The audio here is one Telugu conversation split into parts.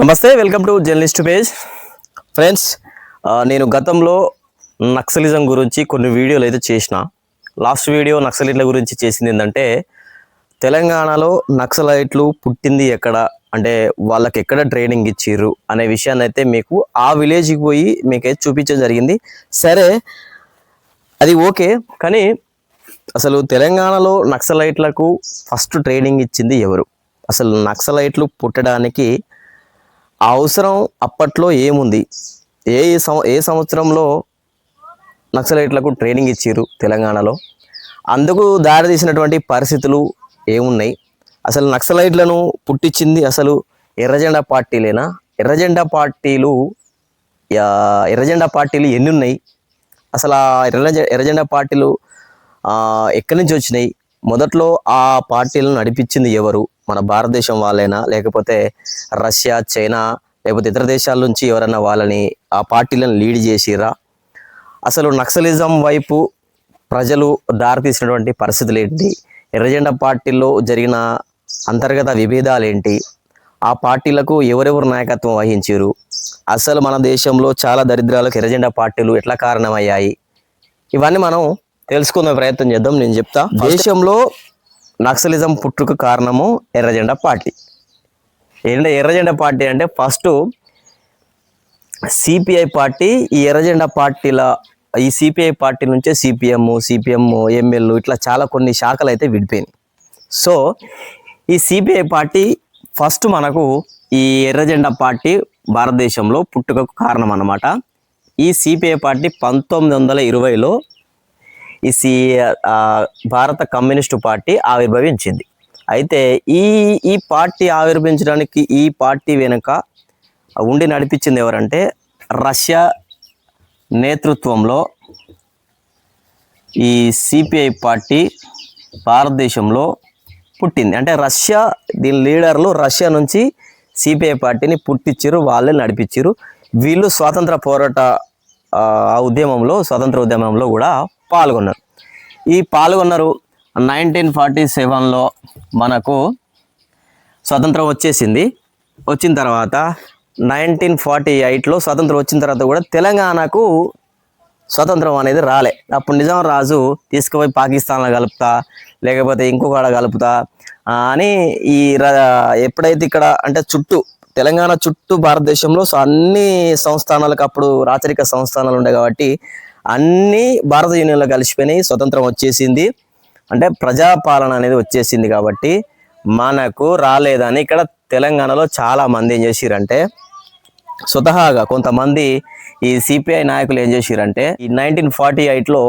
నమస్తే welcome to journalist page. Friends నేను గతంలో నక్సలిజం గురించి కొన్ని వీడియోలు అయితే చేసిన. లాస్ట్ వీడియో నక్సలిట్ల గురించి చేసింది ఏంటంటే తెలంగాణలో నక్సలైట్లు పుట్టింది ఎక్కడ? అంటే వాళ్ళకి ఎక్కడ ట్రైనింగ్ ఇచ్చిర్రు? అనే విషయాన్ని అయితే మీకు ఆ విలేజ్కి పోయి మీకైతే చూపించడం జరిగింది. సరే అది ఓకే కానీ అసలు తెలంగాణలో నక్సలైట్లకు ఫస్ట్ ట్రైనింగ్ ఇచ్చింది ఎవరు? అసలు నక్సలైట్లు పుట్టడానికి ఆ అవసరం అప్పట్లో ఏముంది? ఏ ఏ సం- ఏ సంవత్సరంలో నక్సలైట్లకు ట్రైనింగ్ ఇచ్చారు తెలంగాణలో? అందుకు దారి తీసినటువంటి పరిస్థితులు ఏమున్నాయి? అసలు నక్సలైట్లను పుట్టించింది అసలు ఎర్రజెండా పార్టీలేనా? ఎర్రజెండా పార్టీలు ఎర్రజెండా పార్టీలు ఎన్ని ఉన్నాయి అసలు ఆ ఎర్ర ఎర్రజెండా పార్టీలు ఎక్కడి నుంచి వచ్చినాయి? మొదట్లో ఆ పార్టీలను నడిపించింది ఎవరు? మన భారతదేశం వాళ్ళైనా లేకపోతే రష్యా చైనా లేకపోతే ఇతర దేశాల నుంచి ఎవరైనా వాళ్ళని ఆ పార్టీలను లీడ్ చేసిరా? అసలు నక్సలిజం వైపు ప్రజలు దారితీసినటువంటి పరిస్థితులు ఏంటి? ఎర్రజెండా పార్టీల్లో జరిగిన అంతర్గత విభేదాలు ఏంటి? ఆ పార్టీలకు ఎవరెవరు నాయకత్వం వహించారు అసలు మన దేశంలో చాలా దరిద్రాలకు ఎర్రజెండా పార్టీలు ఎట్లా కారణమయ్యాయి? ఇవన్నీ మనం తెలుసుకునే ప్రయత్నం చేద్దాం నేను చెప్తా. దేశంలో నక్సలిజం పుట్టుకు కారణము ఎర్రజెండా పార్టీ. ఏంటంటే ఎర్రజెండా పార్టీ అంటే ఫస్ట్ సిపిఐ పార్టీ ఈ ఎర్రజెండా పార్టీల ఈ సిపిఐ పార్టీ నుంచే సిపిఎం సిపిఎం ఎంఎల్ ఇట్లా చాలా కొన్ని శాఖలు అయితే విడిపోయినాయి. సో ఈ సిపిఐ పార్టీ ఫస్ట్ మనకు ఈ ఎర్రజెండా పార్టీ భారతదేశంలో పుట్టుకకు కారణం అన్నమాట ఈ సిపిఐ పార్టీ పంతొమ్మిది వందల ఇరవైలో ఈ భారత కమ్యూనిస్టు పార్టీ ఆవిర్భవించింది. అయితే ఈ ఈ పార్టీ ఆవిర్భవించడానికి ఈ పార్టీ వెనుక ఉండి నడిపించింది ఎవరంటే రష్యా నేతృత్వంలో ఈ సిపిఐ పార్టీ భారతదేశంలో పుట్టింది. అంటే రష్యా దీని లీడర్లు రష్యా నుంచి సిపిఐ పార్టీని పుట్టించారు వాళ్ళే నడిపించారు వీళ్ళు స్వాతంత్ర పోరాట ఆ ఆ ఉద్యమంలో స్వాతంత్ర ఉద్యమంలో కూడా పాల్గొన్నారు. ఈ పాల్గొన్నారు నైన్టీన్ ఫార్టీ సెవెన్లో మనకు స్వతంత్రం వచ్చేసింది. వచ్చిన తర్వాత నైన్టీన్ ఫార్టీ ఎయిట్లో స్వతంత్రం వచ్చిన తర్వాత కూడా తెలంగాణకు స్వతంత్రం అనేది రాలే. అప్పుడు నిజాం రాజు తీసుకుపోయి పాకిస్తాన్లో కలుపుతా లేకపోతే ఇంకొకడ కలుపుతా అని ఈ ఎప్పుడైతే ఇక్కడ అంటే చుట్టూ తెలంగాణ చుట్టూ భారతదేశంలో సో అన్ని సంస్థానాలకు అప్పుడు రాచరిక సంస్థానాలు ఉండే కాబట్టి అన్ని భారత యూనియన్లో కలిసిపోయినాయి స్వతంత్రం వచ్చేసింది. అంటే ప్రజాపాలన అనేది వచ్చేసింది కాబట్టి మనకు రాలేదని ఇక్కడ తెలంగాణలో చాలా మంది ఏం చేసిరంటే స్వతహాగా కొంతమంది ఈ సిపిఐ నాయకులు ఏం చేసిరంటే ఈ నైన్టీన్ ఫార్టీ ఎయిట్లో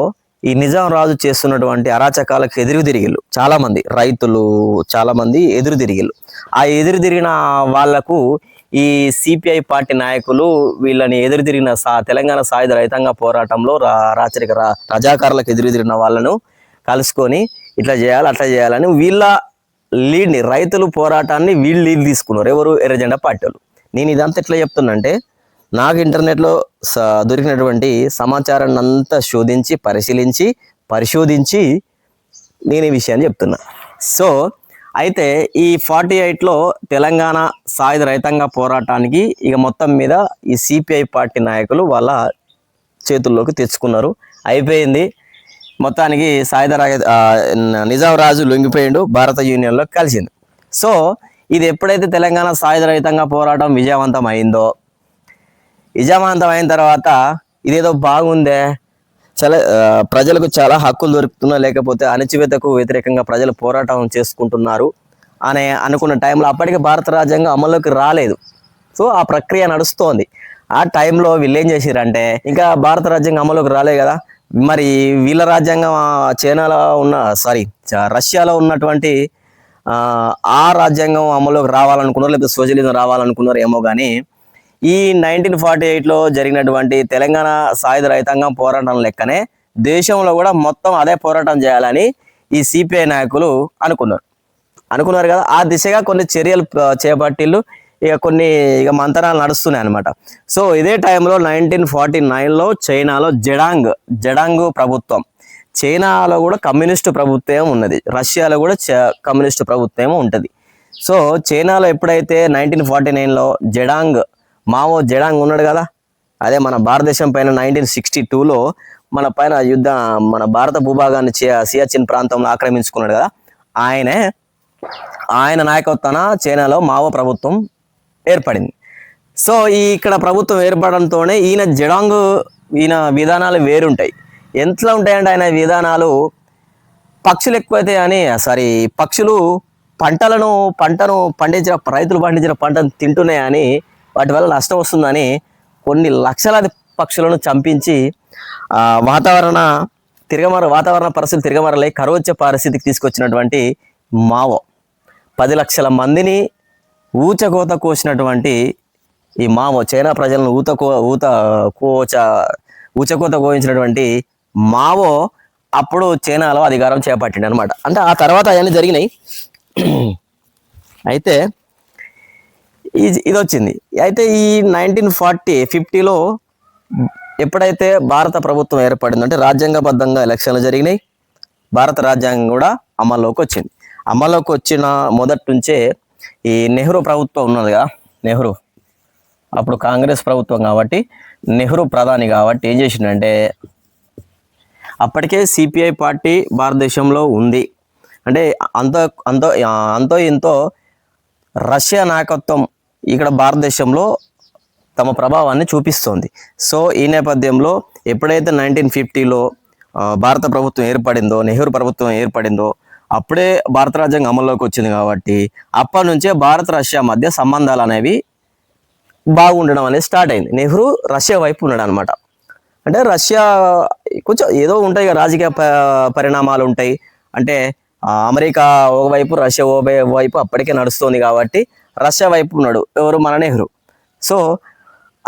ఈ నిజాం రాజు చేస్తున్నటువంటి అరాచకాలకు ఎదురు తిరిగిళ్ళు చాలామంది రైతులు చాలామంది ఎదురు తిరిగిళ్ళు ఆ ఎదురు తిరిగిన వాళ్ళకు ఈ సిపిఐ పార్టీ నాయకులు వీళ్ళని ఎదురు తిరిగిన సా తెలంగాణ సాయుధ రైతాంగ పోరాటంలో రా రాచరిక రా రజాకారులకు ఎదురు వాళ్ళను కలుసుకొని ఇట్లా చేయాలి అట్లా చేయాలని వీళ్ళ లీడ్ని రైతులు పోరాటాన్ని వీళ్ళు లీడ్ తీసుకున్నారు. ఎవరు? ఎర్రజెండా పార్టీలు. నేను ఇదంతా ఎట్లా చెప్తున్నంటే నాకు ఇంటర్నెట్లో స- దొరికినటువంటి సమాచారాన్ని అంతా శోధించి పరిశీలించి పరిశోధించి నేను ఈ విషయాన్ని చెప్తున్నా. సో అయితే ఈ ఫార్టీ ఎయిట్లో తెలంగాణ సాయుధ రైతాంగ పోరాటానికి ఇక మొత్తం మీద ఈ సిపిఐ పార్టీ నాయకులు వాళ్ళ చేతుల్లోకి తెచ్చుకున్నారు. అయిపోయింది. మొత్తానికి సాయుధ నిజాం రాజు లొంగిపోయిండు భారత యూనియన్లో కలిసింది సో ఇది ఎప్పుడైతే తెలంగాణ సాయుధ రైతాంగ పోరాటం విజయవంతం అయిందో విజయవంతం అయిన తర్వాత ఇదేదో బాగుందే? చాలా ప్రజలకు చాలా హక్కులు దొరుకుతున్నా లేకపోతే అణచివేతకు వ్యతిరేకంగా ప్రజలు పోరాటం చేసుకుంటున్నారు అనే అనుకున్న టైంలో అప్పటికే భారత రాజ్యాంగం అమల్లోకి రాలేదు. సో ఆ ప్రక్రియ నడుస్తోంది. ఆ టైంలో వీళ్ళు ఏం చేసిరంటే ఇంకా భారత రాజ్యాంగం అమల్లోకి రాలే కదా. మరి వీళ్ళ రాజ్యాంగం చైనాలో ఉన్న సారీ రష్యాలో ఉన్నటువంటి ఆ, ఆ రాజ్యాంగం అమల్లోకి రావాలనుకున్నారు లేకపోతే సోషలిజం రావాలనుకున్నారు ఏమో కానీ ఈ నైన్టీన్ ఫార్టీ ఎయిట్లో జరిగినటువంటి తెలంగాణ సాయుధ రైతాంగం పోరాటం లెక్కనే దేశంలో కూడా మొత్తం అదే పోరాటం చేయాలని ఈ సిపిఐ నాయకులు అనుకున్నారు. అనుకున్నారు కదా ఆ దిశగా కొన్ని చర్యలు చేపట్టిళ్ళు ఇక కొన్ని ఇక మంతనాలు నడుస్తున్నాయి అనమాట సో ఇదే టైంలో నైన్టీన్ ఫార్టీ నైన్లో చైనాలో జడాంగ్ జడాంగ్ ప్రభుత్వం. చైనాలో కూడా కమ్యూనిస్టు ప్రభుత్వం ఉన్నది. రష్యాలో కూడా చ- కమ్యూనిస్టు ప్రభుత్వం ఉంటుంది. సో చైనాలో ఎప్పుడైతే నైన్టీన్ ఫార్టీ నైన్లో జడాంగ్ మావో జడాంగ్ ఉన్నాడు కదా? అదే మన భారతదేశం పైన నైన్టీన్ సిక్స్టీ టూలో మన పైన యుద్ధ మన భారత భూభాగాన్ని సియాచిన్ ప్రాంతంలో ఆక్రమించుకున్నాడు కదా? ఆయనే ఆయన నాయకత్వాన చైనాలో మావో ప్రభుత్వం ఏర్పడింది. సో ఈ ఇక్కడ ప్రభుత్వం ఏర్పడంతోనే ఈయన జడాంగ్ ఈయన విధానాలు వేరుంటాయి. ఎంతలో ఉంటాయంటే ఆయన విధానాలు? పక్షులు ఎక్కువైతే అని సారీ పక్షులు పంటలను పంటను పండించిన రైతులు పండించిన పంటను తింటున్నాయని వాటి వల్ల నష్టం వస్తుందని కొన్ని లక్షలాది పక్షులను చంపించి వాతావరణ తిరగమర వాతావరణ పరిస్థితులు తిరగమరలై కరువు వచ్చే పరిస్థితికి తీసుకొచ్చినటువంటి మావో. పది లక్షల మందిని ఊచకోత కోసినటువంటి ఈ మావో చైనా ప్రజలను ఊత కో ఊత కోచ ఊచకోత కోయించినటువంటి మావో అప్పుడు చైనాలో అధికారం చేపట్టిండు అనమాట అంటే ఆ తర్వాత అవన్నీ జరిగినాయి. అయితే ఇది ఇది వచ్చింది అయితే ఈ నైన్టీన్ ఫార్టీ ఫిఫ్టీలో ఎప్పుడైతే భారత ప్రభుత్వం ఏర్పడిందో అంటే రాజ్యాంగబద్ధంగా ఎలక్షన్లు జరిగినాయి భారత రాజ్యాంగం కూడా అమల్లోకి వచ్చింది. అమల్లోకి వచ్చిన మొదటి నుంచే ఈ నెహ్రూ ప్రభుత్వం ఉన్నది కదా నెహ్రూ. అప్పుడు కాంగ్రెస్ ప్రభుత్వం కాబట్టి నెహ్రూ ప్రధాని కాబట్టి ఏం చేసిండంటే అప్పటికే సిపిఐ పార్టీ భారతదేశంలో ఉంది. అంటే అంత అంత అంతో ఇంతో రష్యా నాయకత్వం ఇక్కడ భారతదేశంలో తమ ప్రభావాన్ని చూపిస్తోంది. సో ఈ నేపథ్యంలో ఎప్పుడైతే నైన్టీన్ ఫిఫ్టీలో భారత ప్రభుత్వం ఏర్పడిందో నెహ్రూ ప్రభుత్వం ఏర్పడిందో అప్పుడే భారత రాజ్యాంగం అమల్లోకి వచ్చింది కాబట్టి అప్పటి నుంచే భారత్ రష్యా మధ్య సంబంధాలు అనేవి బాగుండడం అనేది స్టార్ట్ అయింది. నెహ్రూ రష్యా వైపు ఉన్నాడు అనమాట అంటే రష్యా కొంచెం ఏదో ఉంటాయి రాజకీయ పరిణామాలు ఉంటాయి. అంటే అమెరికా ఒకవైపు రష్యా ఓ వైపు అప్పటికే నడుస్తుంది కాబట్టి రష్యా వైపు ఉన్నాడు. ఎవరు? మన నెహ్రూ. సో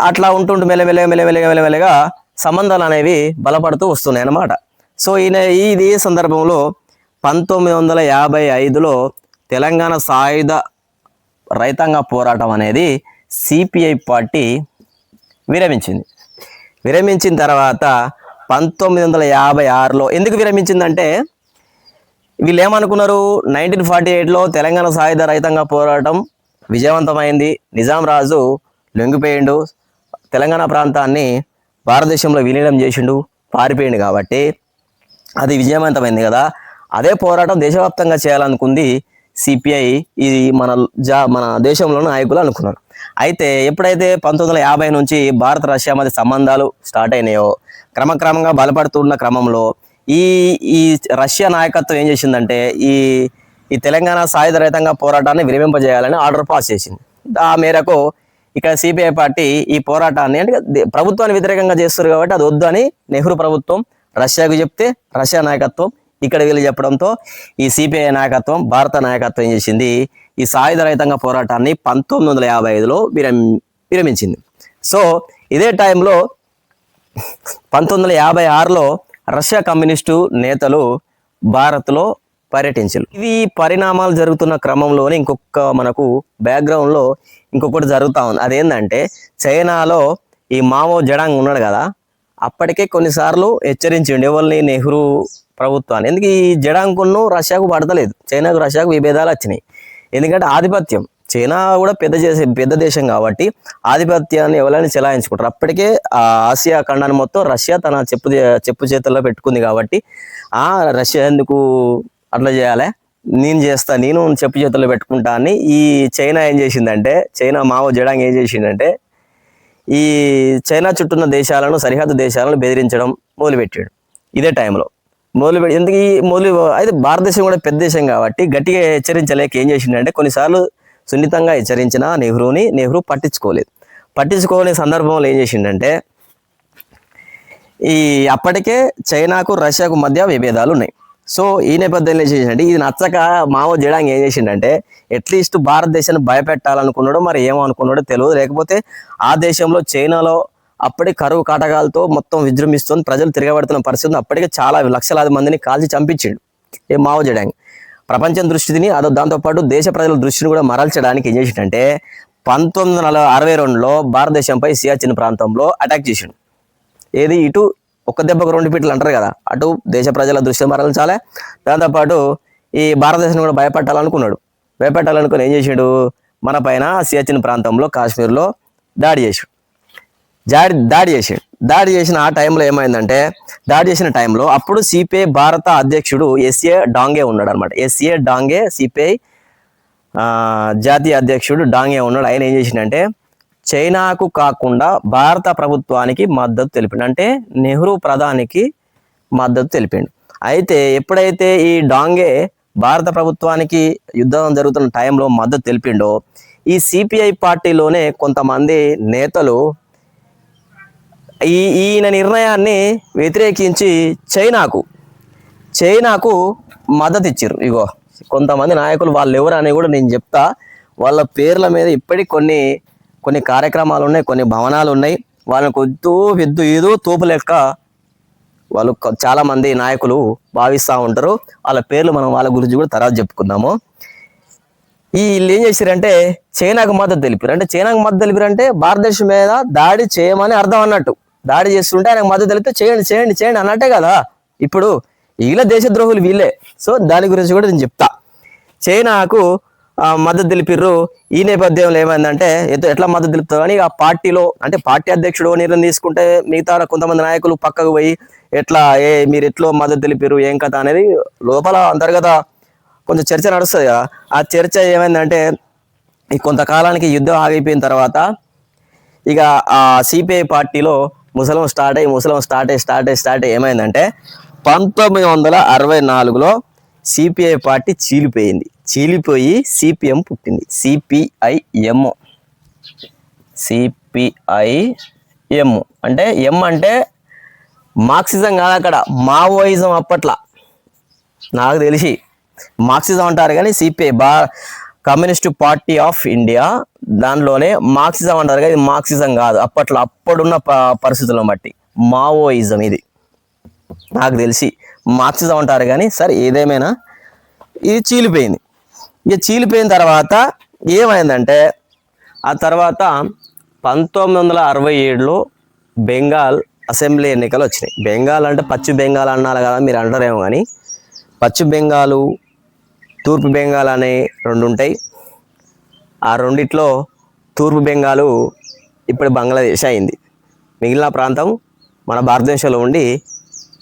అట్లా ఉంటుంటూ మెల్లమెల్లగా మెల్లమెల్లగా మెల్లమెల్లగా సంబంధాలు అనేవి బలపడుతూ వస్తున్నాయి అన్నమాట. సో ఈయన ఇది సందర్భంలో పంతొమ్మిది వందల యాభై ఐదులో తెలంగాణ సాయుధ రైతాంగ పోరాటం అనేది సిపిఐ పార్టీ విరమించింది. విరమించిన తర్వాత పంతొమ్మిది వందల యాభై ఆరులో ఎందుకు విరమించిందంటే వీళ్ళు ఏమనుకున్నారు? నైన్టీన్ ఫార్టీ ఎయిట్లో తెలంగాణ సాయుధ రైతాంగ పోరాటం విజయవంతమైంది. నిజాం రాజు లొంగిపోయిండు. తెలంగాణ ప్రాంతాన్ని భారతదేశంలో విలీనం చేసిండు పారిపోయిండు కాబట్టి అది విజయవంతమైంది కదా. అదే పోరాటం దేశవ్యాప్తంగా చేయాలనుకుంది సిపిఐ ఇది మన జా మన దేశంలో నాయకులు అనుకున్నారు. అయితే ఎప్పుడైతే పంతొమ్మిది వందల యాభై నుంచి భారత రష్యా మధ్య సంబంధాలు స్టార్ట్ అయినాయో క్రమక్రమంగా బలపడుతున్న క్రమంలో ఈ ఈ రష్యా నాయకత్వం ఏం చేసిందంటే ఈ ఈ తెలంగాణ సాయుధ రైతాంగ పోరాటాన్ని విరమింపజేయాలని ఆర్డర్ పాస్ చేసింది. ఆ మేరకు ఇక్కడ సిపిఐ పార్టీ ఈ పోరాటాన్ని అంటే ప్రభుత్వాన్ని వ్యతిరేకంగా చేస్తారు కాబట్టి అది వద్దు అని నెహ్రూ ప్రభుత్వం రష్యాకు చెప్తే రష్యా నాయకత్వం ఇక్కడ వీళ్ళు చెప్పడంతో ఈ సిపిఐ నాయకత్వం భారత నాయకత్వం ఏం చేసింది? ఈ సాయుధ రైతాంగ పోరాటాన్ని పంతొమ్మిది వందల యాభై ఐదులో విరమి విరమించింది. సో ఇదే టైంలో పంతొమ్మిది వందల యాభై ఆరులో రష్యా కమ్యూనిస్టు నేతలు భారత్లో పర్యటించారు ఇవి పరిణామాలు జరుగుతున్న క్రమంలోనే ఇంకొక మనకు బ్యాక్గ్రౌండ్లో ఇంకొకటి జరుగుతూ ఉంది. అదేంటంటే చైనాలో ఈ మావో జడాంగ్ ఉన్నాడు కదా అప్పటికే కొన్నిసార్లు హెచ్చరించిండు ఎవరిని నెహ్రూ ప్రభుత్వాన్ని. ఎందుకు ఈ జడాంగ్ను రష్యాకు పడతలేదు. చైనాకు రష్యాకు విభేదాలు వచ్చినాయి. ఎందుకంటే ఆధిపత్యం. చైనా కూడా పెద్ద చేసే పెద్ద దేశం కాబట్టి ఆధిపత్యాన్ని ఎవరైనా చెలాయించుకుంటారు. అప్పటికే ఆ ఆసియా ఖండాన్ని మొత్తం రష్యా తన చెప్పు చెప్పు చేతుల్లో పెట్టుకుంది కాబట్టి ఆ రష్యా ఎందుకు అట్లా చేయాలి? నేను చేస్తా నేను చెప్పు చేతుల్లో పెట్టుకుంటా అని ఈ చైనా ఏం చేసిందంటే చైనా మావో జడాంగ్ ఏం చేసిందంటే ఈ చైనా చుట్టూన్న దేశాలను సరిహద్దు దేశాలను బెదిరించడం మొదలుపెట్టాడు. ఇదే టైంలో మొదలుపెట్టి ఎందుకు ఈ మొదలు అయితే భారతదేశం కూడా పెద్ద దేశం కాబట్టి గట్టిగా హెచ్చరించలేక ఏం చేసిండంటే కొన్నిసార్లు సున్నితంగా హెచ్చరించిన నెహ్రూని నెహ్రూ పట్టించుకోలేదు. పట్టించుకోని సందర్భంలో ఏం చేసిందంటే ఈ అప్పటికే చైనాకు రష్యాకు మధ్య విభేదాలు ఉన్నాయి. సో ఈ నేపథ్యంలో ఏం చేసిండంటే ఇది నచ్చక మావో జడాంగ్ ఏం చేసిండంటే అట్లీస్ట్ భారతదేశాన్ని భయపెట్టాలనుకున్నాడో మరి ఏమో అనుకున్నాడో తెలియదు లేకపోతే ఆ దేశంలో చైనాలో అప్పటి కరువు కాటకాలతో మొత్తం విజృంభిస్తుంది ప్రజలు తిరగబడుతున్న పరిస్థితి అప్పటికే చాలా లక్షలాది మందిని కాల్చి చంపించిండు ఏ మావో జడాంగ్. ప్రపంచం దృష్టిని అదో దాంతోపాటు దేశ ప్రజల దృష్టిని కూడా మరల్చడానికి ఏం చేసిండంటే పంతొమ్మిది వందల అరవై రెండులో భారతదేశంపై సియాచిన్ ప్రాంతంలో అటాక్ చేసిండు. ఏది? ఇటు ఒక్క దెబ్బకు రెండు పీటలు అంటారు కదా. అటు దేశ ప్రజల దృష్టి మరల్చాలి. దాంతోపాటు ఈ భారతదేశం కూడా భయపెట్టాలనుకున్నాడు. భయపెట్టాలనుకుని ఏం చేసాడు? మన పైన సియాచిన్ ప్రాంతంలో కాశ్మీర్లో దాడి చేసాడు. దాడి దాడి చేసాడు. దాడి చేసిన ఆ టైంలో ఏమైందంటే దాడి చేసిన టైంలో అప్పుడు సిపిఐ భారత అధ్యక్షుడు ఎస్ఏ డాంగే ఉన్నాడు అనమాట ఎస్ఏ డాంగే సిపిఐ జాతీయ అధ్యక్షుడు డాంగే ఉన్నాడు. ఆయన ఏం చేసిండంటే చైనాకు కాకుండా భారత ప్రభుత్వానికి మద్దతు తెలిపిండు. అంటే నెహ్రూ ప్రధానికి మద్దతు తెలిపిండు. అయితే ఎప్పుడైతే ఈ డాంగే భారత ప్రభుత్వానికి యుద్ధం జరుగుతున్న టైంలో మద్దతు తెలిపిండో ఈ సిపిఐ పార్టీలోనే కొంతమంది నేతలు ఈ ఈయన నిర్ణయాన్ని వ్యతిరేకించి చైనాకు చైనాకు మద్దతు ఇచ్చారు ఇగో కొంతమంది నాయకులు వాళ్ళు ఎవరు అని కూడా నేను చెప్తా. వాళ్ళ పేర్ల మీద ఇప్పటికి కొన్ని కొన్ని కార్యక్రమాలు ఉన్నాయి కొన్ని భవనాలు ఉన్నాయి వాళ్ళని కొద్దు పెద్దు ఏదో తోపు లెక్క వాళ్ళు చాలామంది నాయకులు భావిస్తూ ఉంటారు. వాళ్ళ పేర్లు మనం వాళ్ళ గురించి కూడా తర్వాత చెప్పుకుందాము. ఈ వీళ్ళు ఏం చేశారంటే చైనాకు మద్దతు తెలిపారు. అంటే చైనాకు మద్దతు తెలిపారంటే భారతదేశం మీద దాడి చేయమని అర్థం అన్నట్టు. దాడి చేస్తుంటే ఆయనకు మద్దతు తెలిపితే చేయండి చేయండి చేయండి అన్నట్టే కదా. ఇప్పుడు వీళ్ళ దేశద్రోహులు వీళ్ళే. సో దాని గురించి కూడా నేను చెప్తా. చైనాకు మద్దతు తెలిపిర్రు. ఈ నేపథ్యంలో ఏమైందంటే ఎట్లా మద్దతు తెలుపుతారు అని ఆ పార్టీలో అంటే పార్టీ అధ్యక్షుడు నిర్ణయం తీసుకుంటే మిగతా కొంతమంది నాయకులు పక్కకు పోయి ఎట్లా ఏ మీరు ఎట్లో మద్దతు తెలిపారు ఏం కథ అనేది లోపల అంతర్గత కొంచెం చర్చ నడుస్తుంది కదా ఆ చర్చ ఏమైందంటే ఈ కొంతకాలానికి యుద్ధం ఆగిపోయిన తర్వాత ఇక ఆ సిపిఐ పార్టీలో ముసలం స్టార్ట్ అయ్యి ముసలం స్టార్ట్ అయ్యి స్టార్ట్ అయ్యి స్టార్ట్ అయ్యి ఏమైందంటే పంతొమ్మిది వందల అరవై నాలుగులో సిపిఐ పార్టీ చీలిపోయింది. చీలిపోయి సిపిఎం పుట్టింది. సిపిఐఎం సిపిఐఎం అంటే ఎం అంటే మార్క్సిజం కాదు అక్కడ. మావోయిజం అప్పట్లో. నాకు తెలిసి మార్క్సిజం అంటారు కానీ సిపిఐ బా కమ్యూనిస్ట్ పార్టీ ఆఫ్ ఇండియా దానిలోనే మార్క్సిజం అంటారు కానీ ఇది మార్క్సిజం కాదు. అప్పట్లో అప్పుడున్న ప- పరిస్థితులను బట్టి. మావోయిజం ఇది. నాకు తెలిసి మార్క్సిజం అంటారు కానీ సరే ఏదేమైనా ఇది చీలిపోయింది. ఇక చీలిపోయిన తర్వాత ఏమైందంటే ఆ తర్వాత పంతొమ్మిది వందల అరవై ఏడులో బెంగాల్ అసెంబ్లీ ఎన్నికలు వచ్చినాయి. బెంగాల్ అంటే పశ్చిమ బెంగాల్ అన్నారు కదా మీరు అంటారేమో కానీ పశ్చిమ బెంగాలు తూర్పు బెంగాల్ అనే రెండు ఉంటాయి. ఆ రెండిట్లో తూర్పు బెంగాలు ఇప్పుడు బంగ్లాదేశ్ అయింది. మిగిలిన ప్రాంతం మన భారతదేశంలో ఉండి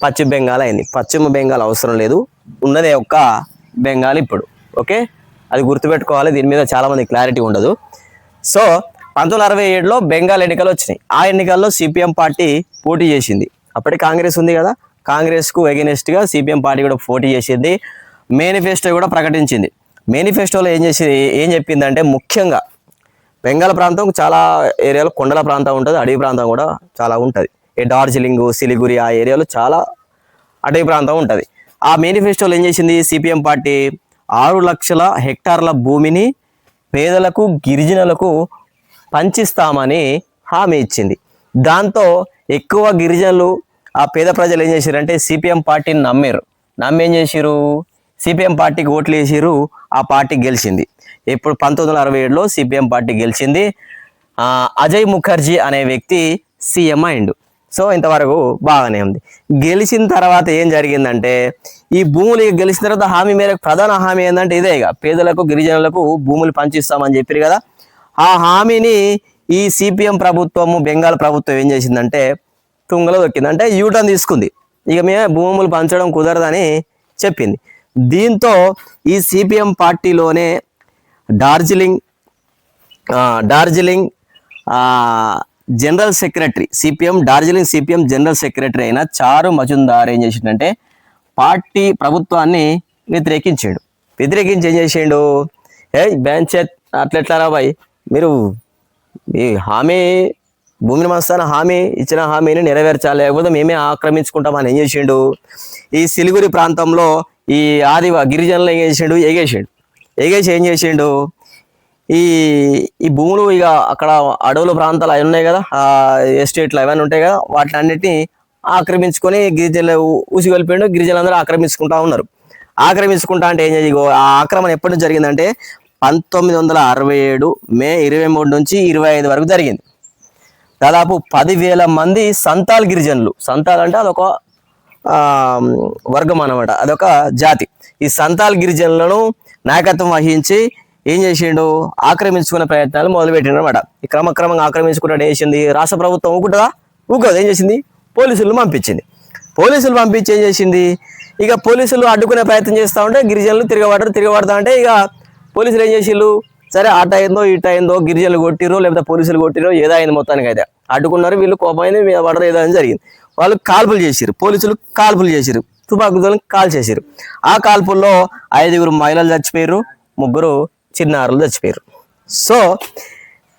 పశ్చిమ బెంగాల్ అయింది. పశ్చిమ బెంగాల్ అవసరం లేదు ఉన్నదే ఒక్క బెంగాల్ ఇప్పుడు. ఓకే? అది గుర్తుపెట్టుకోవాలి. దీని మీద చాలామంది క్లారిటీ ఉండదు. సో పంతొమ్మిది అరవై ఏడులో బెంగాల్ ఎన్నికలు వచ్చినాయి. ఆ ఎన్నికల్లో సిపిఎం పార్టీ పోటీ చేసింది. అప్పటికి కాంగ్రెస్ ఉంది కదా. కాంగ్రెస్కు ఎగెనిస్ట్గా సిపిఎం పార్టీ కూడా పోటీ చేసింది. మేనిఫెస్టో కూడా ప్రకటించింది. మేనిఫెస్టోలో ఏం చేసి ఏం చెప్పిందంటే ముఖ్యంగా బెంగాల్ ప్రాంతం చాలా ఏరియాలో కొండల ప్రాంతం ఉంటుంది. అడవి ప్రాంతం కూడా చాలా ఉంటుంది. ఈ డార్జిలింగ్ సిలిగురి ఆ ఏరియాలో చాలా అటవీ ప్రాంతం ఉంటుంది. ఆ మేనిఫెస్టోలో ఏం చేసింది? సిపిఎం పార్టీ ఆరు లక్షల హెక్టార్ల భూమిని పేదలకు గిరిజనులకు పంచిస్తామని హామీ ఇచ్చింది. దాంతో ఎక్కువ గిరిజనులు ఆ పేద ప్రజలు ఏం చేశారంటే సిపిఎం పార్టీని నమ్మారు నమ్మి ఏం చేసిరు సిపిఎం పార్టీకి ఓట్లు వేసిరు ఆ పార్టీ గెలిచింది. ఇప్పుడు పంతొమ్మిది వందల అరవై ఏడులో సిపిఎం పార్టీ గెలిచింది. అజయ్ ముఖర్జీ అనే వ్యక్తి సీఎం అయిండు. సో ఇంతవరకు బాగానే ఉంది. గెలిచిన తర్వాత ఏం జరిగిందంటే ఈ భూములు గెలిచిన తర్వాత హామీ మేరకు ప్రధాన హామీ ఏంటంటే ఇదే ఇక. పేదలకు గిరిజనులకు భూములు పంచిస్తామని చెప్పారు కదా. ఆ హామీని ఈ సిపిఎం ప్రభుత్వము బెంగాల్ ప్రభుత్వం ఏం చేసిందంటే తుంగలో దొక్కింది. అంటే యూటర్న్ తీసుకుంది. ఇక మేమే భూములు పంచడం కుదరదని చెప్పింది. దీంతో ఈ సిపిఎం పార్టీలోనే Darjeeling Darjeeling general secretary CPM Darjeeling CPM general secretary అయిన చారు మజుందార్ ఏం చేసిండంటే పార్టీ ప్రభుత్వాన్ని వ్యతిరేకించాడు. వ్యతిరేకించి ఏం చేసిండు? ఏ బ్యాంచ్ అట్లెట్లారా బాయ్? మీరు ఈ హామీ భూమిని మనస్థాన హామీ ఇచ్చిన హామీని నెరవేర్చాలి లేకపోతే మేమే ఆక్రమించుకుంటామని ఏం చేసిండు? ఈ సిలిగురి ప్రాంతంలో ఈ ఆదివ గిరిజనులు ఏం చేసిండు? ఎగేసిండు. ఎగేసి ఏం చేసిండు? ఈ ఈ భూములు ఇక అక్కడ అడవుల ప్రాంతాలు అవి ఉన్నాయి కదా ఆ ఎస్టేట్లు అవన్నీ ఉంటాయి కదా వాటిని అన్నిటిని ఆక్రమించుకొని గిరిజనులు ఊసిగొలిపోయిండు గిరిజనులందరూ ఆక్రమించుకుంటా ఉన్నారు. ఆక్రమించుకుంటా అంటే ఏం చేయ ఆ ఆక్రమణ ఎప్పటి నుంచి జరిగిందంటే పంతొమ్మిది వందల అరవై ఏడు మే ఇరవై మూడు నుంచి ఇరవై ఐదు వరకు జరిగింది. దాదాపు పదివేల మంది సంతాల్ గిరిజనులు సంతాల్ అంటే అదొక వర్గం అనమాట అదొక జాతి. ఈ సంతాల్ గిరిజనులను నాయకత్వం వహించి ఏం చేసిండు? ఆక్రమించుకునే ప్రయత్నాలు మొదలుపెట్టిండు అనమాట ఈ క్రమక్రమంగా ఆక్రమించుకున్నట్టు ఏం చేసింది? రాష్ట్ర ప్రభుత్వం ఊకుంటుందా? ఊకోదు. ఏం చేసింది? పోలీసులు పంపించింది. పోలీసులు పంపించి ఏం చేసింది? ఇక పోలీసులు అడ్డుకునే ప్రయత్నం చేస్తూ ఉంటే గిరిజనులు తిరగబడరు తిరగబడతా ఉంటే ఇక పోలీసులు ఏం చేసిళ్ళు సరే అట అయిందో ఇట అయిందో గిరిజనులు కొట్టిరో లేకపోతే పోలీసులు కొట్టిరో ఏదో అయింది మొత్తానికి అయితే. అడ్డుకున్నారు వీళ్ళు కోపమైంది మీద పడరు ఏదో అని జరిగింది. వాళ్ళు కాల్పులు చేసిరు పోలీసులు కాల్పులు చేసిరు తుపాకులను కాల్ చేసిరు ఆ కాల్పుల్లో ఐదుగురు మహిళలు చచ్చిపోయారు ముగ్గురు చిన్నారులు చచ్చిపోయారు సో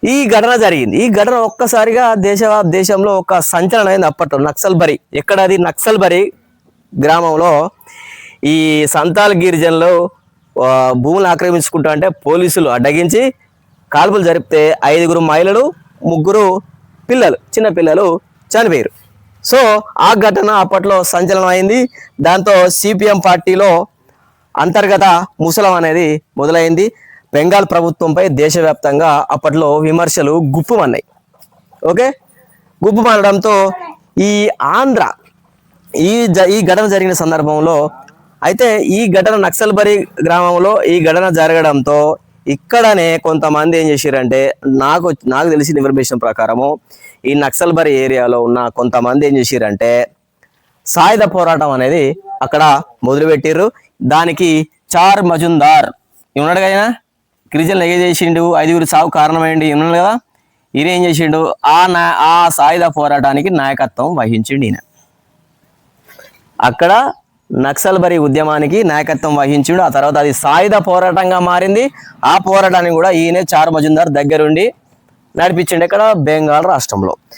ఈ ఘటన జరిగింది. ఈ ఘటన ఒక్కసారిగా దేశ దేశంలో ఒక సంచలనం అయింది అప్పట్లో. నక్సల్బరి. ఎక్కడ అది? నక్సల్బరి గ్రామంలో ఈ సంతాల్ గిరిజనులు భూములు ఆక్రమించుకుంటా అంటే పోలీసులు అడ్డగించి కాల్పులు జరిపితే ఐదుగురు మహిళలు ముగ్గురు పిల్లలు చిన్న పిల్లలు చనిపోయారు సో ఆ ఘటన అప్పట్లో సంచలనం అయింది. దాంతో సిపిఎం పార్టీలో అంతర్గత ముసలం అనేది మొదలైంది. బెంగాల్ ప్రభుత్వంపై దేశవ్యాప్తంగా అప్పట్లో విమర్శలు గుప్పుమన్నాయి. ఓకే? గుప్పుమనడంతో ఈ ఆంధ్ర ఈ జ ఈ ఘటన జరిగిన సందర్భంలో అయితే ఈ ఘటన నక్సల్బరి గ్రామంలో ఈ ఘటన జరగడంతో ఇక్కడనే కొంతమంది ఏం చేశారంటే నాకు నాకు తెలిసిన ఇన్ఫర్మేషన్ ప్రకారము ఈ నక్సల్బరి ఏరియాలో ఉన్న కొంతమంది ఏం చేశారంటే సాయుధ పోరాటం అనేది అక్కడ మొదలుపెట్టిర్రు. దానికి చార్ మజుందార్. ఉన్నాడు కదా గిరిజనులు ఏ చేసిండు? ఐదుగురు సాగు కారణమైంది. ఈయన ఉన్నాడు కదా? ఈయన ఏం చేసిండు? ఆ నా ఆ సాయుధ పోరాటానికి నాయకత్వం వహించిండు ఈయన. అక్కడ నక్సల్బరి ఉద్యమానికి నాయకత్వం వహించిండు. ఆ తర్వాత అది సాయుధ పోరాటంగా మారింది. ఆ పోరాటాన్ని కూడా ఈయనే చార్ మజుందార్ దగ్గరుండి నడిపించిండు ఇక్కడ బెంగాల్ రాష్ట్రంలో.